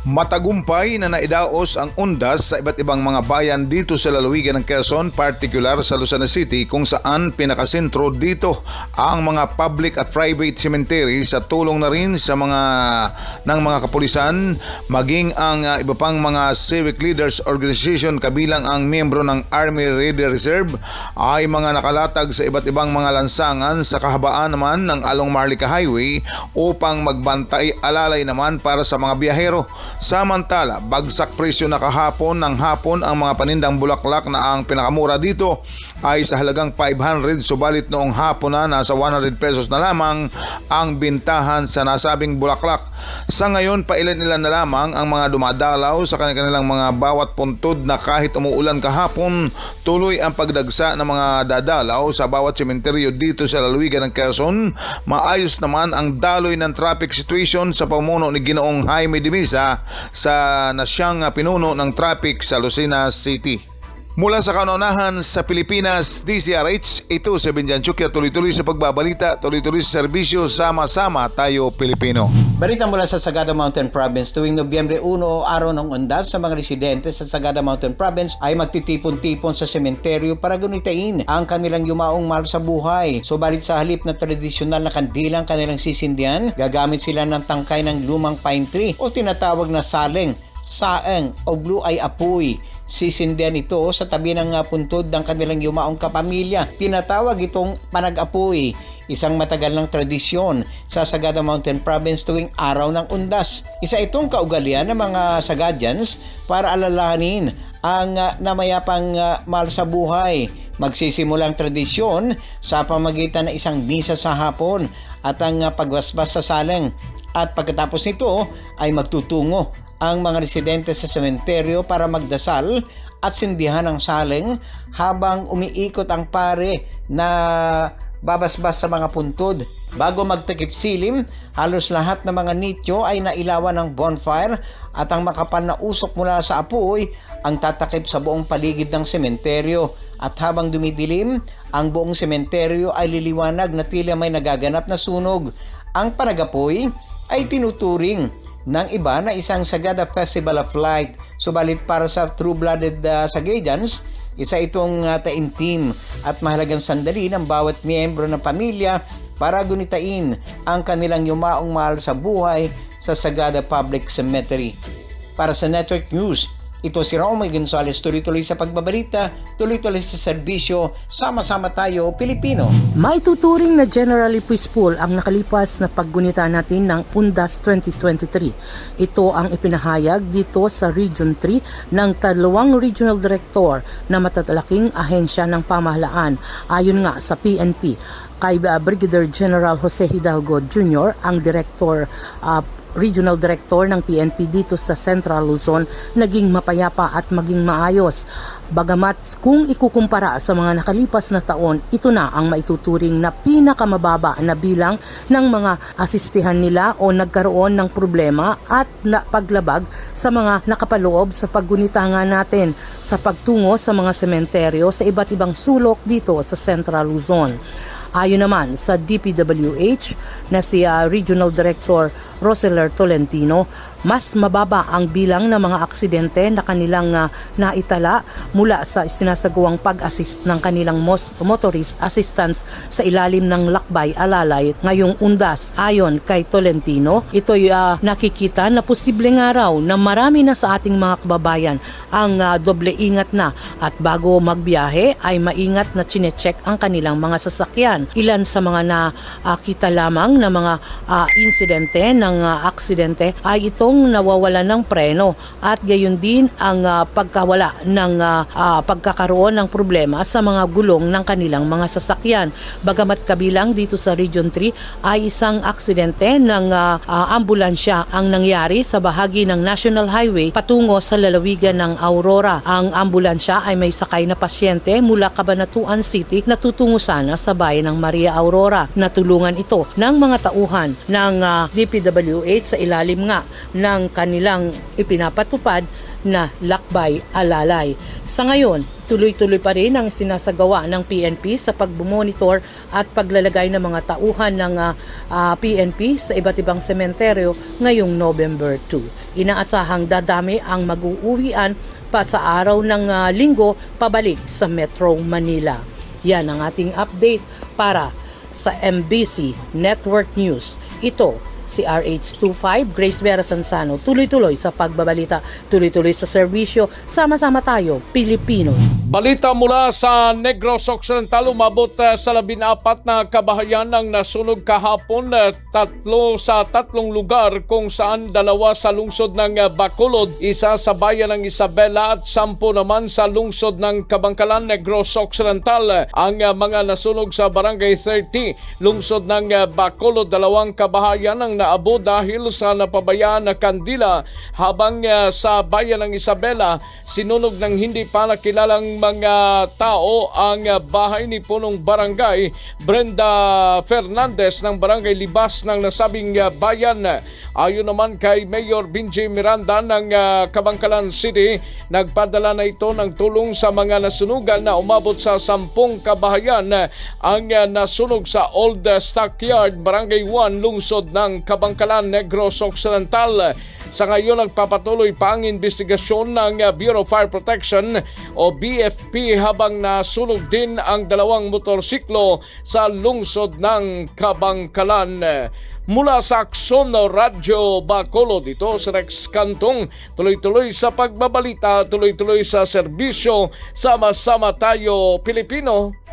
Matagumpay na naidaos ang undas sa iba't ibang mga bayan dito sa lalawigan ng Quezon, partikular sa Lucena City kung saan pinakasentro dito ang mga public at private cemetery sa tulong na rin sa mga ng mga kapulisan maging ang uh, iba pang mga civic leaders organization kabilang ang miyembro ng Army Raider Reserve ay mga nakalatag sa iba't ibang mga lansangan sa kahabaan naman ng Along Marlica Highway upang magbantay alalay naman para sa mga biyahero. Samantala, bagsak presyo na kahapon ng hapon ang mga panindang bulaklak na ang pinakamura dito ay sa halagang 500 subalit noong hapon na nasa 100 pesos na lamang ang bintahan sa nasabing bulaklak. Sa ngayon, pailan-ilan na lamang ang mga dumadalaw sa kanilang mga bawat puntod na kahit umuulan kahapon, tuloy ang pagdagsa ng mga dadalaw sa bawat sementeryo dito sa lalawigan ng Quezon. Maayos naman ang daloy ng traffic situation sa pamuno ni Ginoong Jaime Dimisa sa na siyang pinuno ng traffic sa Lucena City. Mula sa kanaunahan sa Pilipinas, DCRH, ito si Benjan Chukya, tuloy-tuloy sa pagbabalita, tuloy-tuloy sa serbisyo, sama-sama tayo Pilipino. Balita mula sa Sagada Mountain Province tuwing Nobyembre 1 o araw ng undas sa mga residente sa Sagada Mountain Province ay magtitipon-tipon sa sementeryo para gunitain ang kanilang yumaong mahal sa buhay. Subalit sa halip na tradisyonal na kandilang kanilang sisindihan, gagamit sila ng tangkay ng lumang pine tree o tinatawag na saling, saeng o blue eye apoy. Sisindihan ito sa tabi ng uh, puntod ng kanilang yumaong kapamilya. Tinatawag itong panag-apoy isang matagal ng tradisyon sa Sagada Mountain Province tuwing araw ng undas. Isa itong kaugalian ng mga Sagadians para alalahanin ang uh, namayapang uh, mahal sa buhay. Magsisimulang tradisyon sa pamagitan ng isang misa sa hapon at ang uh, sa saleng. At pagkatapos nito ay magtutungo ang mga residente sa sementeryo para magdasal at sindihan ang saling habang umiikot ang pare na babasbas sa mga puntod. Bago magtakip silim, halos lahat ng mga nityo ay nailawan ng bonfire at ang makapal na usok mula sa apoy ang tatakip sa buong paligid ng sementeryo. At habang dumidilim, ang buong sementeryo ay liliwanag na tila may nagaganap na sunog. Ang panagapoy ay tinuturing ng iba na isang Sagada Festival of Light. Subalit para sa true-blooded uh, Sagadians, isa itong uh, taimtim at mahalagang sandali ng bawat miyembro ng pamilya para gunitain ang kanilang yumaong mahal sa buhay sa Sagada Public Cemetery. Para sa Network News, ito si Romy Gonzales, tuloy-tuloy sa pagbabalita, tuloy-tuloy sa serbisyo, sama-sama tayo Pilipino. May tuturing na generally peaceful ang nakalipas na paggunita natin ng Undas 2023. Ito ang ipinahayag dito sa Region 3 ng dalawang regional director na matatalaking ahensya ng pamahalaan ayon nga sa PNP kay Brigadier General Jose Hidalgo Jr., ang director uh, regional director ng PNP dito sa Central Luzon naging mapayapa at maging maayos. Bagamat kung ikukumpara sa mga nakalipas na taon, ito na ang maituturing na pinakamababa na bilang ng mga asistihan nila o nagkaroon ng problema at na paglabag sa mga nakapaloob sa paggunita nga natin sa pagtungo sa mga sementeryo sa iba't ibang sulok dito sa Central Luzon. Ayon naman sa DPWH na si uh, Regional Director Roseler Tolentino, mas mababa ang bilang ng mga aksidente na kanilang uh, naitala mula sa sinasagawang pag-assist ng kanilang motorist assistance sa ilalim ng lakbay alalay ngayong undas. Ayon kay Tolentino, ito'y uh, nakikita na posible nga raw na marami na sa ating mga kababayan ang uh, doble ingat na at bago magbiyahe ay maingat na chinecheck ang kanilang mga sasakyan. Ilan sa mga nakita lamang na mga uh, insidente ng uh, aksidente ay itong nawawala ng preno at gayon din ang uh, pagkawala ng uh, pagkakaroon ng problema sa mga gulong ng kanilang mga sasakyan. Bagamat kabilang dito sa Region 3 ay isang aksidente ng uh, uh, ambulansya ang nangyari sa bahagi ng National Highway patungo sa lalawigan ng Aurora. Ang ambulansya ay may sakay na pasyente mula Cabanatuan City na tutungo sana sa bayan ng Maria Aurora. Natulungan ito ng mga tauhan ng uh, DPWH sa ilalim nga ng kanilang ipinapatupad na lakbay alalay. Sa ngayon, tuloy-tuloy pa rin ang sinasagawa ng PNP sa pagbumonitor at paglalagay ng mga tauhan ng uh, uh, PNP sa iba't ibang sementeryo ngayong November 2. Inaasahang dadami ang mag-uuwian pa sa araw ng ah, linggo pabalik sa Metro Manila. Yan ang ating update para sa MBC Network News. Ito si RH25 Grace Vera Sansano. Tuloy-tuloy sa pagbabalita, tuloy-tuloy sa serbisyo, sama-sama tayo, Pilipino. Balita mula sa Negros Occidental, umabot uh, sa labinapat na kabahayan ng nasunog kahapon uh, tatlo sa tatlong lugar kung saan dalawa sa lungsod ng uh, Bacolod, isa sa bayan ng Isabela at sampu naman sa lungsod ng Kabangkalan, Negros Occidental. Ang mga nasunog sa Barangay 30, lungsod ng Bacolod, dalawang kabahayan ang naabo dahil sa napabayaan na kandila habang sa bayan ng Isabela, sinunog ng hindi pa nakilalang mga tao ang bahay ni punong barangay Brenda Fernandez ng barangay Libas ng nasabing bayan. Ayon naman kay Mayor Binji Miranda ng uh, Kabangkalan City, nagpadala na ito ng tulong sa mga nasunugan na umabot sa sampung kabahayan ang uh, nasunog sa Old Stockyard, Barangay 1, lungsod ng Kabangkalan, Negros Occidental. Sa ngayon, nagpapatuloy pa ang investigasyon ng uh, Bureau of Fire Protection o BFP habang nasunog din ang dalawang motorsiklo sa lungsod ng Kabangkalan. Mula sa Akson Radyo Bacolod, ito si Rex Kantong, tuloy-tuloy sa pagbabalita, tuloy-tuloy sa serbisyo, sama-sama tayo Pilipino.